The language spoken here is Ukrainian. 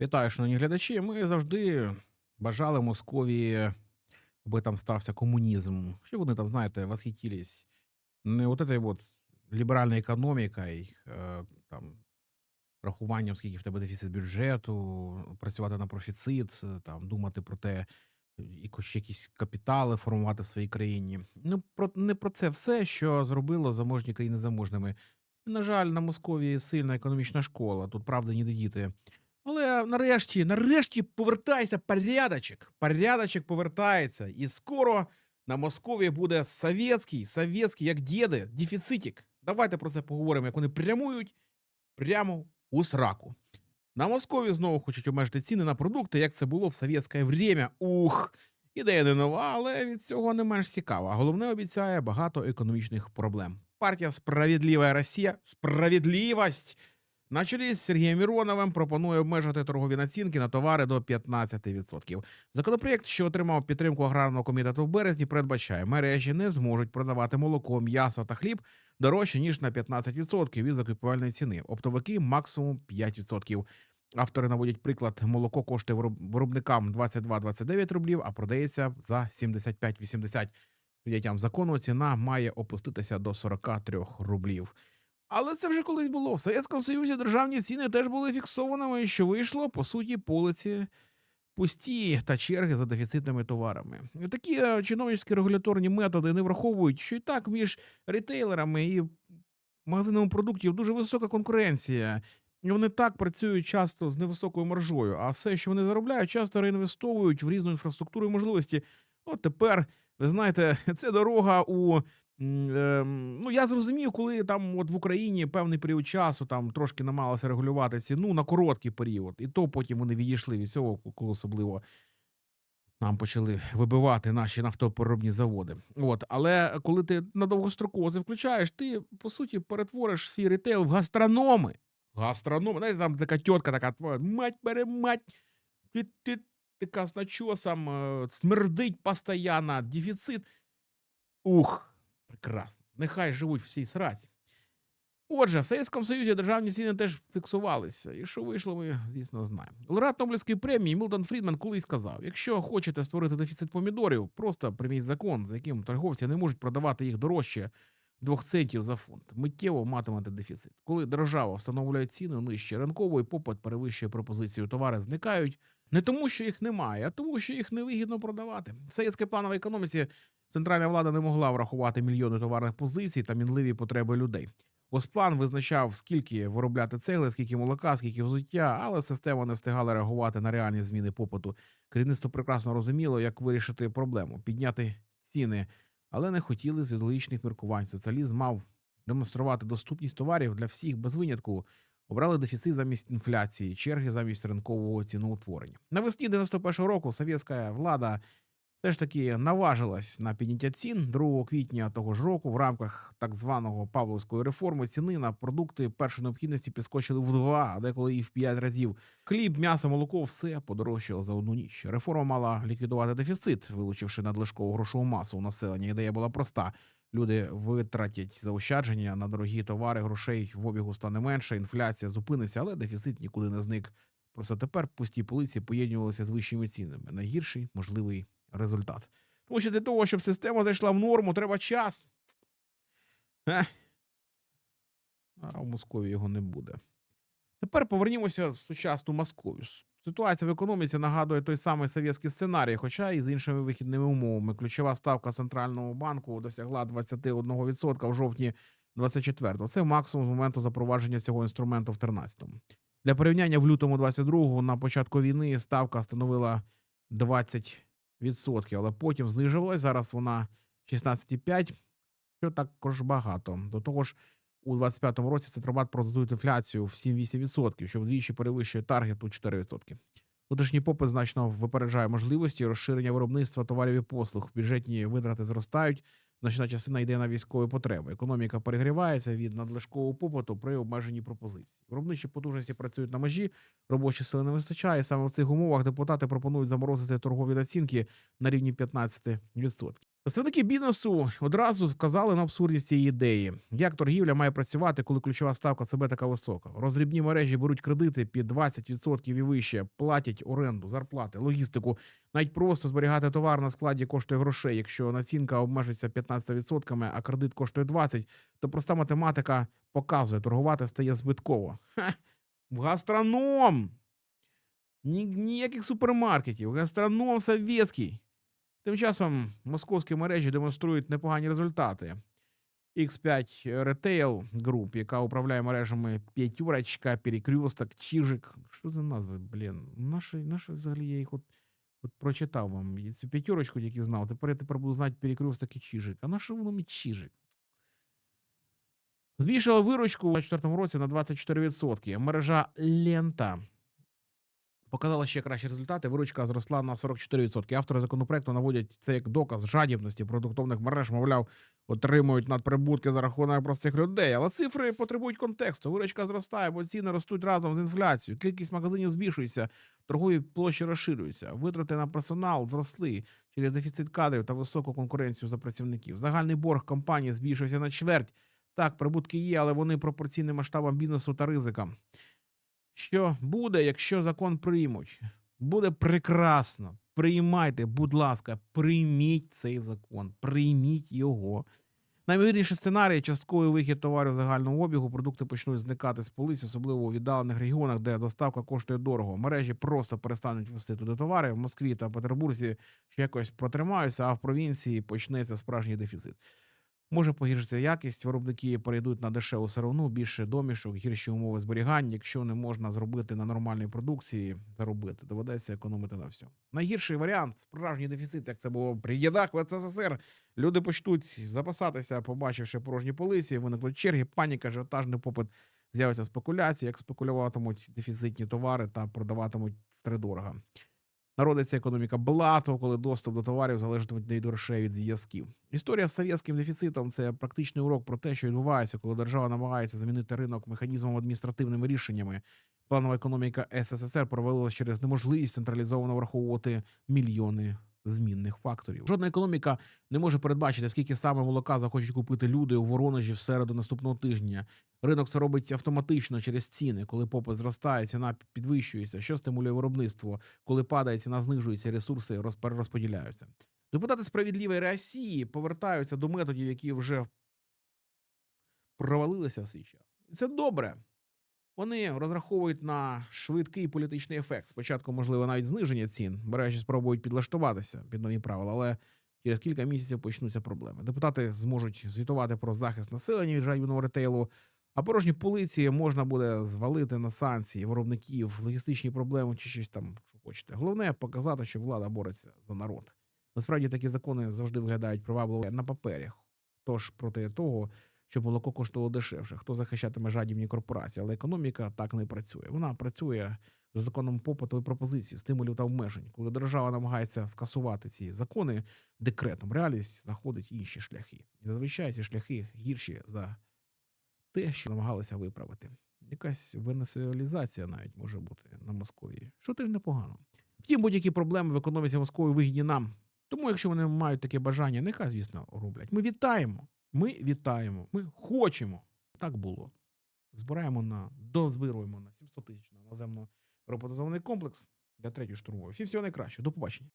Вітаю, шановні глядачі. Ми завжди бажали Московії, аби там стався комунізм. Що вони там, знаєте, восхитились не от этой от ліберальною економікою, е, там, рахуванням, скільки в тебе дефіцит бюджету, працювати на профіцит, е, там, думати про те, якісь капітали формувати в своїй країні. Ну, про, не про це все, що зробило заможні країни заможними. На жаль, на Московії сильна економічна школа. Тут правда ніде діти. Нарешті, нарешті повертається порядочок. Порядочок повертається. І скоро на Московії буде совєтський, совєтський, як діди, дефіцитик. Давайте про це поговоримо, як вони прямують прямо у сраку. На Москові знову хочуть обмежити ціни на продукти, як це було в совєтське время. Ух! Ідея не нова, але від цього не менш цікава. Головне обіцяє багато економічних проблем. Партія Справедлива Росія, справедливість на чолі з Сергієм Міроновим пропонує обмежити торгові націнки на товари до 15%. Законопроєкт, що отримав підтримку аграрного комітету в березні, передбачає, мережі не зможуть продавати молоко, м'ясо та хліб дорожче ніж на 15% від закупівельної ціни. Оптовики максимум 5%. Автори наводять приклад: молоко коштує вироб- виробникам 22-29 рублів, а продається за 75-80. Прийняттям закону ціна має опуститися до 43 рублів. Але це вже колись було. В Совєтському Союзі державні ціни теж були фіксованими, що вийшло, по суті, полиці пусті та черги за дефіцитними товарами. Такі е, чиновницькі регуляторні методи не враховують, що і так між ретейлерами і магазинами продуктів дуже висока конкуренція. І вони так працюють часто з невисокою маржою, а все, що вони заробляють, часто реінвестовують в різну інфраструктуру і можливості. От тепер, ви знаєте, це дорога у. ем, Ну, я зрозумів, коли там от в Україні певний період часу там трошки намагалися регулювати ціну на короткий період, і то потім вони відійшли від цього, коли особливо нам почали вибивати наші нафтопереробні заводи. От, але коли ти на довгостроково це включаєш, ти по суті перетвориш свій ритейл в гастрономи. Гастрономи, знаєте, там така тітка така твоя, мать бере мать, ти, ти з начосом, е, смердить постійно, дефіцит. Ух, прекрасно. Нехай живуть в цій сраці. Отже, в Совєтському Союзі державні ціни теж фіксувалися. І що вийшло, ми, звісно, знаємо. Лауреат Нобелівської премії Мілтон Фрідман колись сказав: якщо хочете створити дефіцит помідорів, просто прийміть закон, за яким торговці не можуть продавати їх дорожче двох центів за фунт. Миттєво матимете дефіцит. Коли держава встановлює ціну нижче ринкової, попит перевищує пропозицію, товари зникають. Не тому, що їх немає, а тому, що їх невигідно продавати. Совєтській плановій економіці центральна влада не могла врахувати мільйони товарних позицій та мінливі потреби людей. Госплан визначав, скільки виробляти цегли, скільки молока, скільки взуття, але система не встигала реагувати на реальні зміни попиту. Керівництво прекрасно розуміло, як вирішити проблему, підняти ціни, але не хотіли з ідеологічних міркувань. Соціалізм мав демонструвати доступність товарів для всіх без винятку. Обрали дефіцит замість інфляції, черги замість ринкового ціноутворення. Навесні 91-го року совєтська влада все ж таки наважилась на підняття цін 2 квітня того ж року в рамках так званого Павловської реформи. Ціни на продукти першої необхідності підскочили в два, а деколи і в п'ять разів. Хліб, м'ясо, молоко все подорожчало за одну ніч. Реформа мала ліквідувати дефіцит, вилучивши надлишкову грошову масу у населення. Ідея була проста. Люди витратять заощадження на дорогі товари, грошей в обігу стане менше, інфляція зупиниться, але дефіцит нікуди не зник. Просто тепер пусті полиці поєднувалися з вищими цінами. Найгірший можливий результат. Тому що для того, щоб система зайшла в норму, треба час. Ех. А в Москові його не буде. Тепер повернімося в сучасну Московію. Ситуація в економіці нагадує той самий совєтський сценарій, хоча і з іншими вихідними умовами. Ключова ставка центрального банку досягла 21% в жовтні 24-го. Це максимум з моменту запровадження цього інструменту в 13-му. Для порівняння в лютому 22-го на початку війни ставка становила 20%, але потім знижувалась. Зараз вона 16,5%, що також багато. До того ж, у 25-му році Центробанк прогнозує інфляцію в 7-8%, що вдвічі перевищує таргет у 4%. Внутрішній попит значно випереджає можливості розширення виробництва товарів і послуг. Бюджетні витрати зростають. Значна частина йде на військові потреби. Економіка перегрівається від надлишкового попиту при обмеженні пропозиції. Виробничі потужності працюють на межі, робочі сили не вистачає. Саме в цих умовах депутати пропонують заморозити торгові націнки на рівні 15%. Представники бізнесу одразу вказали на абсурдність цієї ідеї. Як торгівля має працювати, коли ключова ставка ЦБ така висока? Розрібні мережі беруть кредити під 20% і вище, платять оренду, зарплати, логістику. Навіть просто зберігати товар на складі коштує грошей. Якщо націнка обмежиться 15%, а кредит коштує 20%, то проста математика показує, торгувати стає збитково. Ха! В гастроном! Ні, ніяких супермаркетів, гастроном совєтський. Тим часом московські мережі демонструють непогані результати. X5 Retail Group, яка управляє мережами П'ятюрочка, Перекрюсток, Чижик. Що за назви, блін? Наші, наші взагалі я їх от, от прочитав вам. Цю п'ятюрочку тільки знав. Тепер я тепер буду знати Перекрюсток і Чижик. А на що воно мені Чижик? Збільшила виручку у 2024 році на 24%. Мережа Лента показала ще кращі результати. Виручка зросла на 44%. Автори законопроекту наводять це як доказ жадібності продуктовних мереж, мовляв, отримують надприбутки за рахунок простих людей. Але цифри потребують контексту. Виручка зростає, бо ціни ростуть разом з інфляцією. Кількість магазинів збільшується, торгові площі розширюються. Витрати на персонал зросли через дефіцит кадрів та високу конкуренцію за працівників. Загальний борг компанії збільшився на чверть. Так, прибутки є, але вони пропорційні масштабам бізнесу та ризикам. Що буде, якщо закон приймуть? Буде прекрасно. Приймайте, будь ласка, прийміть цей закон, прийміть його. Найвірніший сценарій частковий вихід товарів загального обігу. Продукти почнуть зникати з полиць, особливо у віддалених регіонах, де доставка коштує дорого. Мережі просто перестануть вести туди товари. В Москві та Петербурзі ще якось протримаються, а в провінції почнеться справжній дефіцит. Може погіршитися якість, виробники перейдуть на дешеву сировину, більше домішок, гірші умови зберігання. Якщо не можна зробити на нормальній продукції, заробити, доведеться економити на всьому. Найгірший варіант справжній дефіцит, як це було при їдах в СССР. Люди почнуть запасатися, побачивши порожні полиці, виникнуть черги, паніка, ажіотажний попит, з'явиться спекуляції, як спекулюватимуть дефіцитні товари та продаватимуть втридорога. Народиться економіка блату, коли доступ до товарів залежатиме від грошей від зв'язків. Історія з совєтським дефіцитом це практичний урок про те, що відбувається, коли держава намагається замінити ринок механізмом адміністративними рішеннями. Планова економіка СССР провалилась через неможливість централізовано враховувати мільйони змінних факторів. Жодна економіка не може передбачити, скільки саме молока захочуть купити люди у Воронежі в середу наступного тижня. Ринок це робить автоматично через ціни. Коли попит зростає, ціна підвищується. Що стимулює виробництво? Коли падає ціна, знижується, ресурси роз- перерозподіляються. Депутати справедливої Росії повертаються до методів, які вже провалилися в свій час. І це добре. Вони розраховують на швидкий політичний ефект. Спочатку, можливо, навіть зниження цін. Мережі спробують підлаштуватися під нові правила, але через кілька місяців почнуться проблеми. Депутати зможуть звітувати про захист населення від жадібного ретейлу, а порожні полиці можна буде звалити на санкції виробників, логістичні проблеми чи щось там, що хочете. Головне показати, що влада бореться за народ. Насправді такі закони завжди виглядають привабливо на папері. Тож проти того, щоб молоко коштувало дешевше, хто захищатиме жадібні корпорації, але економіка так не працює. Вона працює за законом попиту і пропозиції, стимулів та обмежень. Коли держава намагається скасувати ці закони декретом, реальність знаходить інші шляхи. І зазвичай ці шляхи гірші за те, що намагалися виправити. Якась венесуалізація навіть може бути на Московії, що теж непогано. Втім, будь-які проблеми в економіці Московії вигідні нам. Тому, якщо вони мають таке бажання, нехай, звісно, роблять. Ми вітаємо. Ми вітаємо. Ми хочемо. Так було. Збираємо на дозбируємо на 700 тисяч на наземно роботизований комплекс для третьої штурмової. Всі всього найкращого. До побачення.